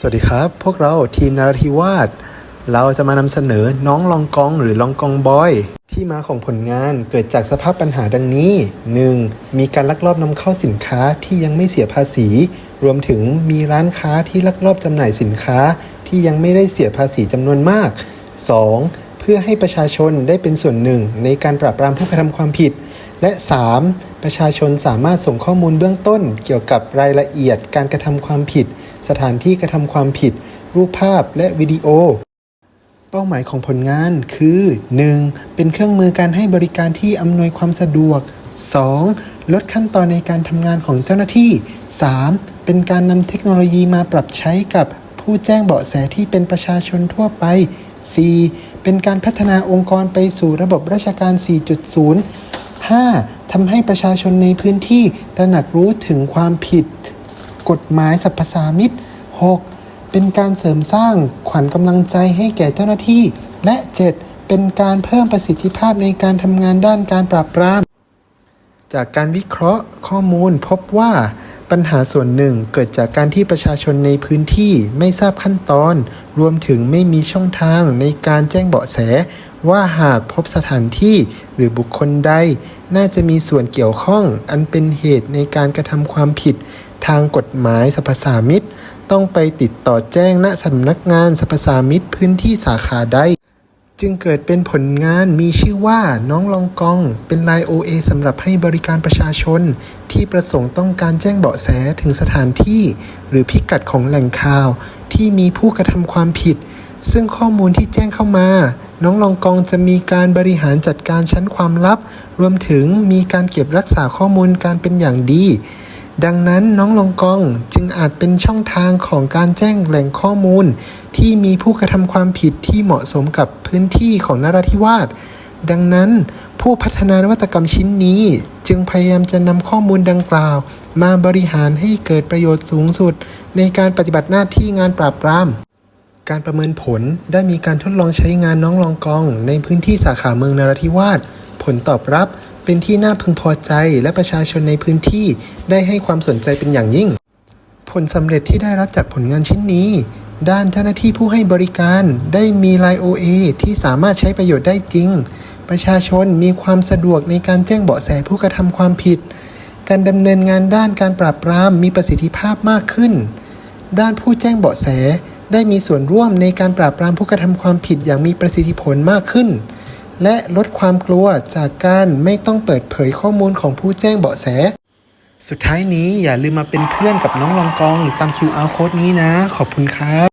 สวัสดีครับ พวกเราทีมนาราธิวาสเราจะมานำเสนอน้องลองกองหรือลองกองบอย ที่มาของผลงานเกิดจากสภาพปัญหาดังนี้ 1. มีการลักลอบนำเข้าสินค้าที่ยังไม่เสียภาษี รวมถึงมีร้านค้าที่ลักลอบจำหน่ายสินค้าที่ยังไม่ได้เสียภาษีจำนวนมาก 2. เพื่อให้ประชาชนได้เป็นส่วนหนึ่งในการปราบปรามผู้กระทำความผิด และ 3. ประชาชนสามารถส่งข้อมูลเบื้องต้น เกี่ยวกับรายละเอียดการกระทำความผิด สถานที่กระทำความผิด รูปภาพและวิดีโอ เป้าหมายของผลงานคือ 1. เป็นเครื่องมือการให้บริการที่อำนวยความสะดวก 2. ลดขั้นตอนในการทำงานของเจ้าหน้าที่ 3. เป็นการนำเทคโนโลยีมาปรับใช้กับผู้แจ้งเบาะแสที่เป็นประชาชนทั่วไป 4. เป็นการพัฒนาองค์กรไปสู่ระบบราชการ 4.0 5. ทำให้ประชาชนในพื้นที่ตระหนักรู้ถึงความผิด กฎหมายสรรพสามิตร 6. เป็นการเสริมสร้างขวัญกำลังใจให้แก่เจ้าหน้าที่ และ 7. เป็นการเพิ่มประสิทธิภาพในการทำงานด้านการปราบปราม จากการวิเคราะห์ข้อมูลพบว่า ปัญหาส่วนหนึ่งเกิดจากการที่ประชาชนในพื้นที่ไม่ทราบขั้นตอน รวมถึงไม่มีช่องทางในการแจ้งเบาะแส ว่าหากพบสถานที่หรือบุคคลใด น่าจะมีส่วนเกี่ยวข้อง อันเป็นเหตุในการกระทำความผิด ทางกฎหมายสรรพสามิตต้องไปติดต่อแจ้งณสำนักงานสรรพสามิตพื้นที่สาขาใด จึงเกิดเป็นผลงานมีชื่อว่าน้องลองกอง เป็นไลน์ OA สำหรับให้บริการประชาชน ที่ประสงค์ต้องการแจ้งเบาะแสถึงสถานที่ หรือพิกัดของแหล่งข่าว ที่มีผู้กระทำความผิด ซึ่งข้อมูลที่แจ้งเข้ามา น้องลองกองจะมีการบริหารจัดการชั้นความลับ รวมถึงมีการเก็บรักษาข้อมูลการเป็นอย่างดี ดังนั้นน้องลองกองจึงอาจเป็นช่องทางของการแจ้งแหล่งข้อมูล ที่มีผู้กระทำความผิดที่เหมาะสมกับพื้นที่ของนราธิวาส ดังนั้นผู้พัฒนานวัตกรรมชิ้นนี้ จึงพยายามจะนำข้อมูลดังกล่าว มาบริหารให้เกิดประโยชน์สูงสุด ในการปฏิบัติหน้าที่งานปราบปราม การประเมินผลได้มีการทดลองใช้งานน้องลองกอง ในพื้นที่สาขาเมืองนราธิวาสผลตอบรับ เป็นที่น่าพึงพอใจและประชาชนในพื้นที่ได้ให้ความสนใจเป็นอย่างยิ่ง ผลสำเร็จที่ได้รับจากผลงานชิ้นนี้ ด้านเจ้าหน้าที่ผู้ให้บริการได้มีไลน์ OA ที่สามารถใช้ประโยชน์ได้จริง ประชาชนมีความสะดวกในการแจ้งเบาะแสผู้กระทำความผิด การดำเนินงานด้านการปราบปรามมีประสิทธิภาพมากขึ้น ด้านผู้แจ้งเบาะแสได้มีส่วนร่วมในการปราบปรามผู้กระทำความผิดอย่างมีประสิทธิผลมากขึ้น และลดความกลัวจากการไม่ต้องเปิดเผยข้อมูลของผู้แจ้งเบาะแส สุดท้ายนี้อย่าลืมมาเป็นเพื่อนกับน้องลองกองหรือตาม QR code นี้นะ ขอบคุณครับ